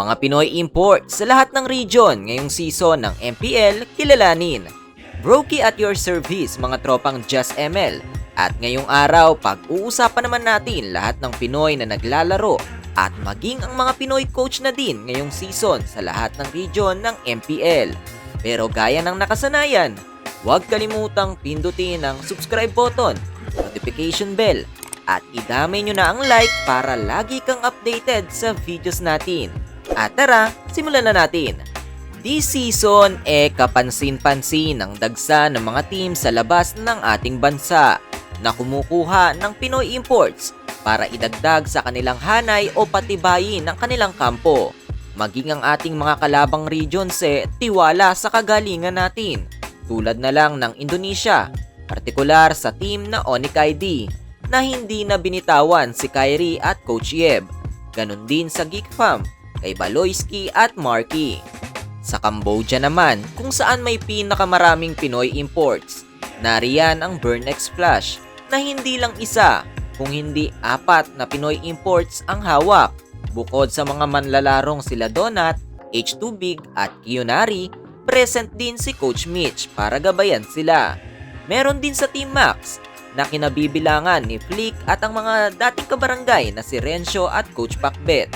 Mga Pinoy import sa lahat ng region ngayong season ng MPL kilalanin. Brokey at your service mga tropang Just ML. At ngayong araw, pag-uusapan naman natin lahat ng Pinoy na naglalaro at maging ang mga Pinoy coach na din ngayong season sa lahat ng region ng MPL. Pero gaya ng nakasanayan, huwag kalimutang pindutin ang subscribe button, notification bell, at idamay nyo na ang like para lagi kang updated sa videos natin. At tara, simulan na natin. This season, eh kapansin-pansin ang dagsa ng mga team sa labas ng ating bansa na kumukuha ng Pinoy imports para idagdag sa kanilang hanay o patibayin ng kanilang kampo. Maging ang ating mga kalabang regions eh, tiwala sa kagalingan natin. Tulad na lang ng Indonesia, partikular sa team na Onic ID na hindi na binitawan si Kyrie at Coach Yeb. Ganon din sa Geek Fam, kay Baloyski at Marky. Sa Cambodia naman, kung saan may pinakamaraming Pinoy imports, nariyan ang Burnex Flash na hindi lang isa, kung hindi apat na Pinoy imports ang hawak. Bukod sa mga manlalarong sila Donat, H2 Big at Kiyonari, present din si Coach Mitch para gabayan sila. Meron din sa Team Max na kinabibilangan ni Flick at ang mga dating kabarangay na si Rencio at Coach Pacbet.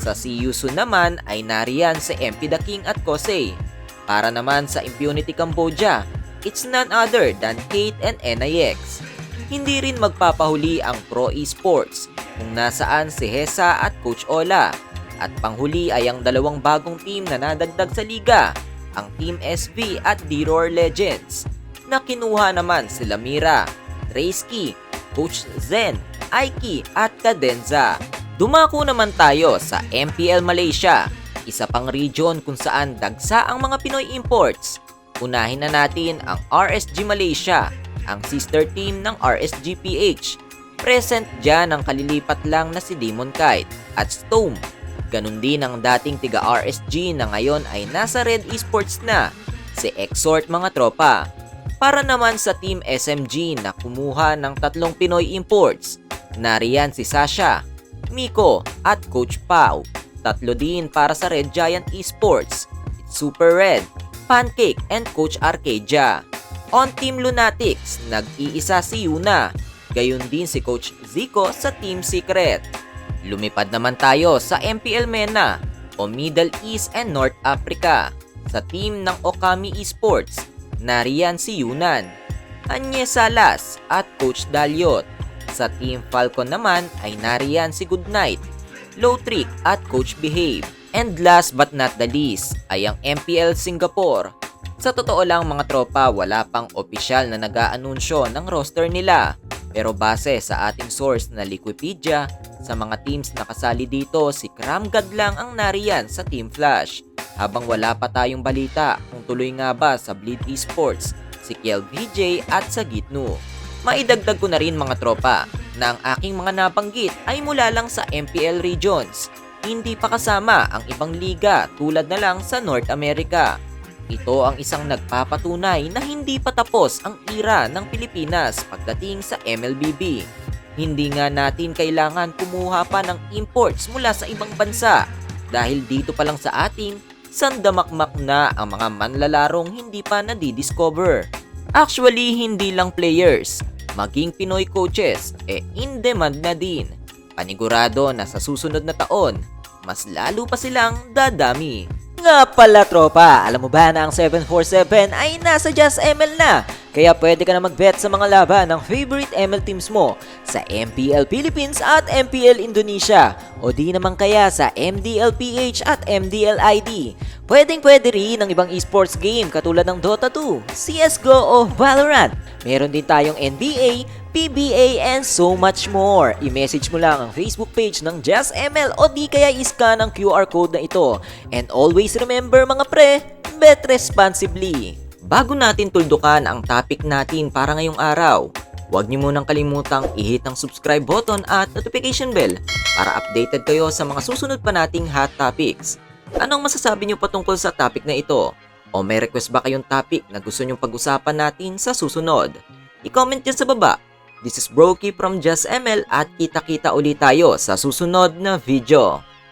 Sa CUSU naman ay nariyan si MP The King at Kosei. Para naman sa Impunity Cambodia, it's none other than Kate and NIX. Hindi rin magpapahuli ang Pro Esports kung nasaan si Hesa at Coach Ola. At panghuli ay ang dalawang bagong team na nadagdag sa liga, ang Team SV at D-Roar Legends, na kinuha naman sila Mira, Reisky, Coach Zen, Aiki at Cadenza. Dumako naman tayo sa MPL Malaysia, isa pang region kung saan dagsa ang mga Pinoy imports. Unahin na natin ang RSG Malaysia, ang sister team ng RSG PH. Present dyan ang kalilipat lang na si Demon Kite at Stone. Ganon din ang dating tiga RSG na ngayon ay nasa Red Esports na, si Exhort mga tropa. Para naman sa Team SMG na kumuha ng tatlong Pinoy imports, nariyan si Sasha, Miko at Coach Pau. Tatlo din para sa Red Giant Esports, Super Red, Pancake and Coach Arcadia. On Team Lunatics, nag-iisa si Yuna. Gayon din si Coach Zico sa Team Secret. Lumipad naman tayo sa MPL MENA o Middle East and North Africa. Sa team ng Okami Esports, nariyan si Yunan, Agnes Salas at Coach Dalyot. Sa Team Falcon naman ay nariyan si Goodnight, Low Trick at Coach Behave. And last but not the least ay ang MPL Singapore. Sa totoo lang mga tropa, wala pang opisyal na nag-aanunsyo ng roster nila. Pero base sa ating source na Liquipedia, sa mga teams na kasali dito, si Kramgad lang ang nariyan sa Team Flash. Habang wala pa tayong balita kung tuloy nga ba sa Bleed Esports, si Kiel VJ at sa Gitnu. Maidagdag ko na rin mga tropa na ang aking mga nabanggit ay mula lang sa MPL regions. Hindi pa kasama ang ibang liga tulad na lang sa North America. Ito ang isang nagpapatunay na hindi pa tapos ang era ng Pilipinas pagdating sa MLBB. Hindi nga natin kailangan kumuha pa ng imports mula sa ibang bansa dahil dito pa lang sa atin, sandamakmak na ang mga manlalarong hindi pa nadidiscover. Actually, hindi lang players, maging Pinoy coaches, eh in demand na din. Panigurado na sa susunod na taon, mas lalo pa silang dadami. Nga pala tropa, alam mo ba na ang 747 ay nasa Just ML na? Kaya pwede ka na mag-bet sa mga laban ng favorite ML teams mo sa MPL Philippines at MPL Indonesia o di naman kaya sa MDL PH at MDL ID. Pwedeng pwede rin ng ibang esports game katulad ng Dota 2, CSGO o Valorant. Meron din tayong NBA, PBA, and so much more. I-message mo lang ang Facebook page ng Just ML o di kaya iscan ang QR code na ito. And always remember mga pre, bet responsibly. Bago natin tuldukan ang topic natin para ngayong araw, huwag niyo munang kalimutang i-hit ang subscribe button at notification bell para updated kayo sa mga susunod pa nating hot topics. Anong masasabi niyo patungkol sa topic na ito? O may request ba kayong topic na gusto nyong pag-usapan natin sa susunod? I-comment dyan sa baba. This is Brokey from Just ML at kita-kita ulit tayo sa susunod na video.